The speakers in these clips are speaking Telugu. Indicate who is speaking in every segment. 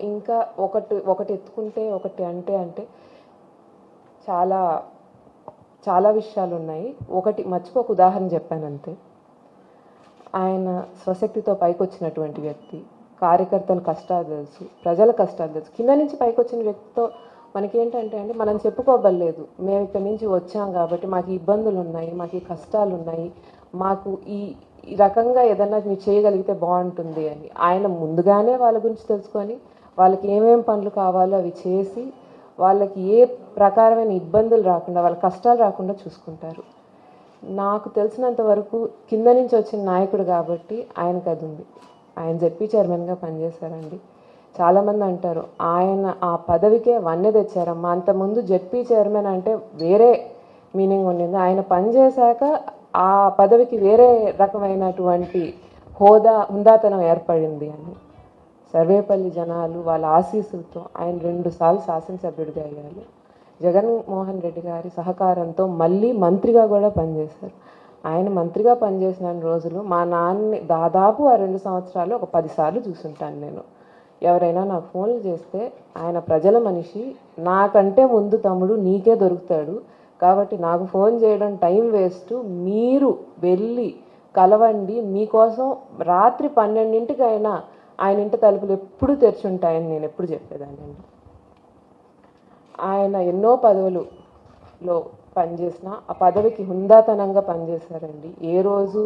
Speaker 1: ఇంకా ఒకటి ఒకటి ఎత్తుకుంటే ఒకటి అంటే అంటే చాలా చాలా విషయాలు ఉన్నాయి ఒకటి మర్చిపోక ఉదాహరణ చెప్పాను అంతే. ఆయన స్వశక్తితో పైకి వచ్చినటువంటి వ్యక్తి కార్యకర్తల కష్టాలు తెలుసు ప్రజల కష్టాలు తెలుసు. కింద నుంచి పైకి వచ్చిన వ్యక్తితో మనకేంటంటే అండి మనం చెప్పుకోబడలేదు. మేము ఇక్కడి నుంచి వచ్చాం కాబట్టి మాకు ఇబ్బందులు ఉన్నాయి మాకు ఈ కష్టాలు ఉన్నాయి మాకు ఈ ఈ రకంగా ఏదన్నా మీరు చేయగలిగితే బాగుంటుంది అని. ఆయన ముందుగానే వాళ్ళ గురించి తెలుసుకొని వాళ్ళకి ఏమేం పనులు కావాలో అవి చేసి వాళ్ళకి ఏ ప్రకారమైన ఇబ్బందులు రాకుండా వాళ్ళ కష్టాలు రాకుండా చూసుకుంటారు. నాకు తెలిసినంత వరకు కింద నుంచి వచ్చిన నాయకుడు కాబట్టి ఆయనకు అది ఉంది. ఆయన జెడ్పీ చైర్మన్గా పనిచేశారండి. చాలామంది అంటారు ఆయన ఆ పదవికే వన్నె తెచ్చారమ్మా. అంతకుముందు జెడ్పీ చైర్మన్ అంటే వేరే మీనింగ్ ఉండింది. ఆయన పనిచేశాక ఆ పదవికి వేరే రకమైనటువంటి హోదా హుందాతనం ఏర్పడింది అని. సర్వేపల్లి జనాలు వాళ్ళ ఆశీస్సులతో ఆయన రెండుసార్లు శాసనసభ్యుడిగా అయ్యారు. జగన్మోహన్ రెడ్డి గారి సహకారంతో మళ్ళీ మంత్రిగా కూడా పనిచేశారు. ఆయన మంత్రిగా పనిచేసిన రోజులు మా నాన్నని దాదాపు ఆ రెండు సంవత్సరాలు ఒక పదిసార్లు చూసుంటాను నేను. ఎవరైనా నాకు ఫోన్లు చేస్తే ఆయన ప్రజల మనిషి నాకంటే ముందు తమ్ముడు నీకే దొరుకుతాడు. కాబట్టి నాకు ఫోన్ చేయడం టైం వేస్ట్. మీరు వెళ్ళి కలవండి. మీకోసం రాత్రి పన్నెండింటికైనా ఆయన ఇంటి తలుపులు ఎప్పుడు తెరిచి ఉంటాయని నేను ఎప్పుడు చెప్పేదాన్ని ఆయన ఎన్నో పదవులులో పనిచేసిన ఆ పదవికి హుందాతనంగా పనిచేశారండి. ఏ రోజు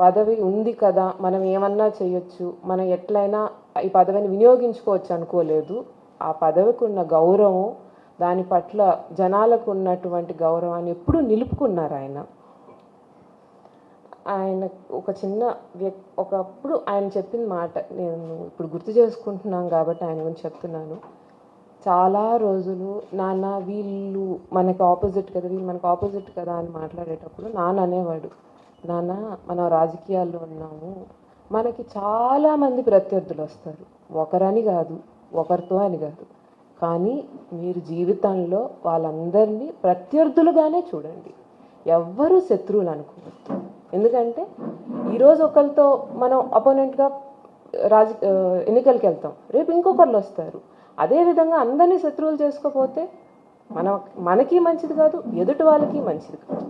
Speaker 1: పదవి ఉంది కదా మనం ఏమన్నా చేయొచ్చు మనం ఎట్లయినా ఈ పదవిని వినియోగించుకోవచ్చు అనుకోలేదు. ఆ పదవికి ఉన్న గౌరవం దాని పట్ల జనాలకు ఉన్నటువంటి గౌరవాన్ని ఎప్పుడూ నిలుపుకున్నారు ఆయన. ఆయన ఒక చిన్న వ్యక్ ఒకప్పుడు ఆయన చెప్పిన మాట నేను ఇప్పుడు గుర్తు చేసుకుంటున్నాం కాబట్టి ఆయన గురించి చెప్తున్నాను. చాలా రోజులు నాన్న వీళ్ళు మనకి ఆపోజిట్ కదా వీళ్ళు మనకు ఆపోజిట్ కదా అని మాట్లాడేటప్పుడు నాన్న అనేవాడు నాన్న మనం రాజకీయాల్లో ఉన్నాము మనకి చాలామంది ప్రత్యర్థులు వస్తారు. ఒకరని కాదు ఒకరితో అని కాదు. కానీ మీరు జీవితంలో వాళ్ళందరినీ ప్రత్యర్థులుగానే చూడండి. ఎవ్వరూ శత్రువులు అనుకోవద్దు. ఎందుకంటే ఈరోజు ఒకరితో మనం అపోనెంట్గా రాజ ఎన్నికలకి వెళ్తాం. రేపు ఇంకొకరు వస్తారు. అదేవిధంగా అందరినీ శత్రువులు చేసుకోపోతే మన మనకి మంచిది కాదు ఎదుటి వాళ్ళకి మంచిది కాదు.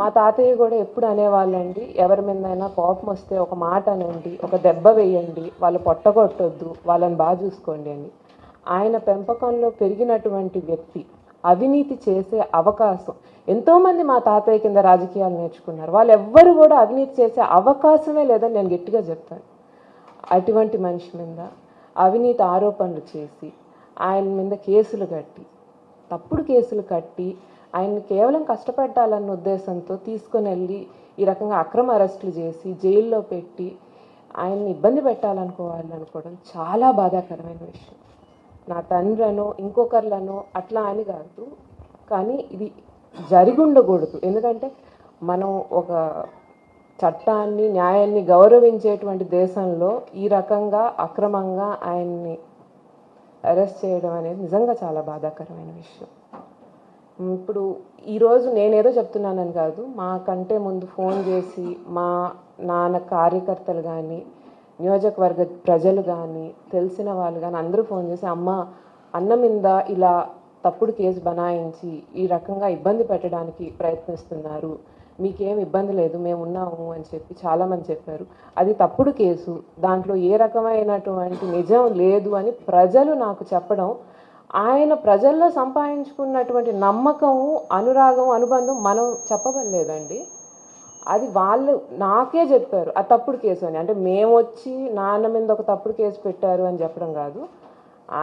Speaker 1: మా తాతయ్య కూడా ఎప్పుడు అనేవాళ్ళండి ఎవరి మీదైనా కోపం వస్తే ఒక మాట అనండి ఒక దెబ్బ వేయండి వాళ్ళు పొట్టగొట్టొద్దు వాళ్ళని బాగా చూసుకోండి అని. ఆయన పెంపకంలో పెరిగినటువంటి వ్యక్తి. అవినీతి చేసే అవకాశం. ఎంతోమంది మా తాతయ్య కింద రాజకీయాలు నేర్చుకున్నారు. వాళ్ళు ఎవ్వరు కూడా అవినీతి చేసే అవకాశమే లేదని నేను గట్టిగా చెప్తాను. అటువంటి మనిషి మీద అవినీతి ఆరోపణలు చేసి ఆయన మీద కేసులు కట్టి తప్పుడు కేసులు కట్టి ఆయన్ని కేవలం కష్టపెట్టాలన్న ఉద్దేశంతో తీసుకొని వెళ్ళి ఈ రకంగా అక్రమ అరెస్టులు చేసి జైల్లో పెట్టి ఆయన్ని ఇబ్బంది పెట్టాలనుకోవాలనుకోవడం చాలా బాధాకరమైన విషయం. నా తండ్రనో ఇంకొకర్లనో అట్లా అని కాదు. కానీ ఇది జరిగి ఉండకూడదు ఎందుకంటే మనం ఒక చట్టాన్ని న్యాయాన్ని గౌరవించేటువంటి దేశంలో ఈ రకంగా అక్రమంగా ఆయన్ని అరెస్ట్ చేయడం అనేది నిజంగా చాలా బాధాకరమైన విషయం. ఇప్పుడు ఈరోజు నేనేదో చెప్తున్నానని కాదు మాకంటే ముందు ఫోన్ చేసి మా నాన్న కార్యకర్తలు కానీ నియోజకవర్గ ప్రజలు కానీ తెలిసిన వాళ్ళు కానీ అందరూ ఫోన్ చేసి అమ్మ అన్నం మీద ఇలా తప్పుడు కేసు బనాయించి ఈ రకంగా ఇబ్బంది పెట్టడానికి ప్రయత్నిస్తున్నారు. మీకేం ఇబ్బంది లేదు మేము ఉన్నాము అని చెప్పి చాలామంది చెప్పారు. అది తప్పుడు కేసు. దాంట్లో ఏ రకమైనటువంటి నిజం లేదు అని ప్రజలు నాకు చెప్పడం ఆయన ప్రజల్లో సంపాదించుకున్నటువంటి నమ్మకము అనురాగం అనుబంధం మనం చెప్పవలేదండి అది వాళ్ళు నాకే చెప్పారు. ఆ తప్పుడు కేసు అని. అంటే మేము వచ్చి నాన్న మీద ఒక తప్పుడు కేసు పెట్టారు అని చెప్పడం కాదు.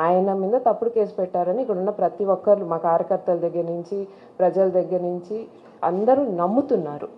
Speaker 1: ఆయన మీద తప్పుడు కేసు పెట్టారని ఇక్కడ ఉన్న ప్రతి ఒక్కరు మా కార్యకర్తల దగ్గర నుంచి ప్రజల దగ్గర నుంచి అందరూ నమ్ముతున్నారు.